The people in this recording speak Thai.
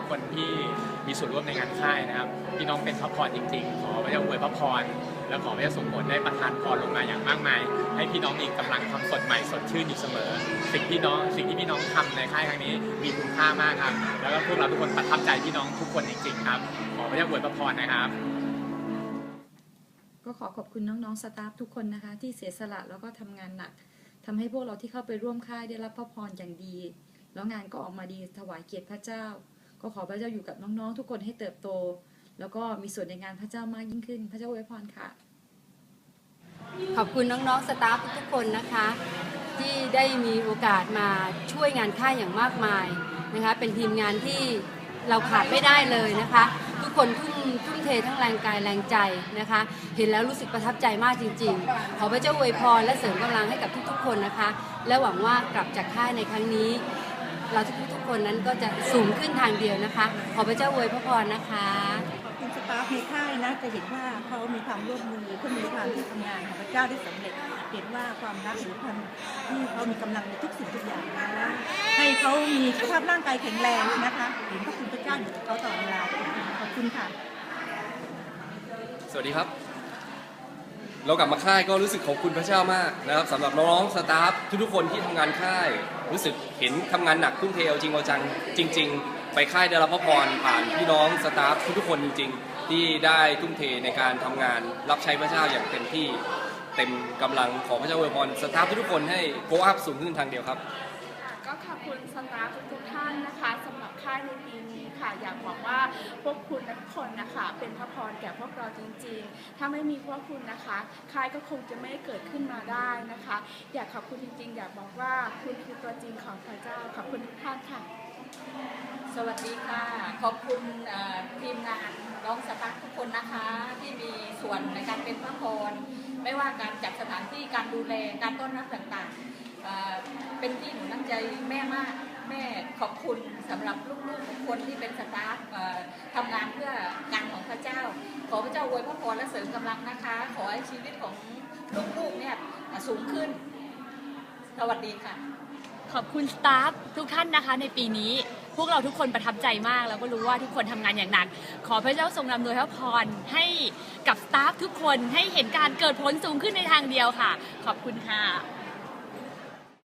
กคนที่มีส่วนร่วมในงานค่ายนะครับพี่น้องเป็นพระพรจริงๆ ขอพระเจ้าอวยพระพรและขอพระเจ้าสมผลได้ประทานพรลงมาอย่างมากมาย ให้พี่น้องมีกำลังความสดใหม่สดชื่นอยู่เสมอ สิ่งที่น้องสิ่งที่พี่น้องทำในค่ายครั้งนี้มีคุณค่ามากครับ แล้วก็พวกเราทุกคนประทับใจพี่น้องทุกคนจริงๆครับ ขอพระเจ้าอวยพระพรนะครับก็ขอขอบคุณน้องๆสตาฟทุกคนนะคะ ที่เสียสละแล้วก็ทำงานหนัก ทำให้พวกเราที่เข้าไปร่วมค่ายได้รับพระพรอย่างดี แล้วงานก็ออกมาดีถวายเกียรติพระเจ้า ก็ขอพระเจ้าอยู่กับน้องๆ ทุกคนให้เติบโต แล้วก็มีส่วนในงานพระเจ้ามากยิ่งขึ้น พระเจ้าอวยพรค่ะ ขอบคุณน้องๆ สตาฟทุกคนนะคะ ที่ได้มีโอกาสมาช่วยงานค่ายอย่างมากมายนะคะ เป็นทีมงานที่เราขาดไม่ได้เลยนะคะ ทุกคนทุ่มทุ่มเททั้งแรงกายแรงใจนะคะ เห็นแล้วรู้สึกประทับใจมากจริง ๆ ขอพระเจ้าอวยพรและเสริมกำลังให้กับทุกๆ คนนะคะ และหวังว่ากลับจากค่ายในครั้งนี้ เราทุกๆคนนั้นก็จะสูงขึ้นทางเดียวนะคะ ขอพระเจ้าอวยพระพรนะคะขอบคุณสตาฟในค่ายนะจะเห็นว่าเขามีความร่วมมือเขามีความที่ทำงานของพระเจ้าได้สำเร็จ เห็นว่าความรักหรือความที่เขามีกำลังในทุกสิ่งทุกอย่างนะแล้วให้เขามีสุขภาพร่างกายแข็งแรงนะคะเห็นพระคุณพระเจ้าอยู่กับเขาตลอดเวลาขอบคุณค่ะ สวัสดีครับ เรากลับมาค่ายก็รู้สึกขอบคุณพระเจ้ามากนะครับสำหรับน้องๆสตาฟทุกๆคนที่ทำงานค่าย รู้สึกเห็นทำงานหนักทุ่มเทเอาจริงเอาจังจริง ๆ ไปค่ายได้รับพระพรผ่านพี่น้องสตาฟทุกๆคนจริงๆที่ได้ทุ่มเทในการทำงานรับใช้พระเจ้าอย่างเต็มที่เต็มกำลังของพระเจ้าอวยพรสตาฟทุกๆคนให้โกอัพสูงขึ้นทางเดียวครับก็ขอบคุณสตาฟทุกๆท่านนะคะ ค่ายในปีนี้ค่ะ อยากบอกว่าพวกคุณทุกคนนะคะ เป็นพระพรแก่พวกเราจริง ๆ ถ้าไม่มีพวกคุณนะคะ ค่ายก็คงจะไม่เกิดขึ้นมาได้นะคะ อยากขอบคุณจริง ๆ อยากบอกว่าคุณคือตัวจริงของพระเจ้าขอบคุณทุกท่านค่ะ สวัสดีค่ะ ขอบคุณเอ่อทีมงานน้องสตาฟทุกคนนะคะ ที่มีส่วนในการเป็นพระพรไม่ว่าการจัดสถานที่การดูแลการต้อนรับต่างๆเอ่อเป็นที่หนูนั่งใจแม่มาก แม่ขอบคุณสำหรับลูกๆทุกคนที่เป็นสตาฟทำงานเพื่องานของพระเจ้า ขอพระเจ้าอวยพระพรและเสริมกำลังนะคะ ขอให้ชีวิตของลูกๆเนี่ยสูงขึ้น สวัสดีค่ะ ขอบคุณสตาฟทุกท่านนะคะในปีนี้พวกเราทุกคนประทับใจมาก แล้วก็รู้ว่าทุกคนทำงานอย่างหนัก ขอพระเจ้าทรงนำโดยพระพรให้กับสตาฟทุกคนให้เห็นการเกิดผลสูงขึ้นในทางเดียวค่ะ ขอบคุณค่ะ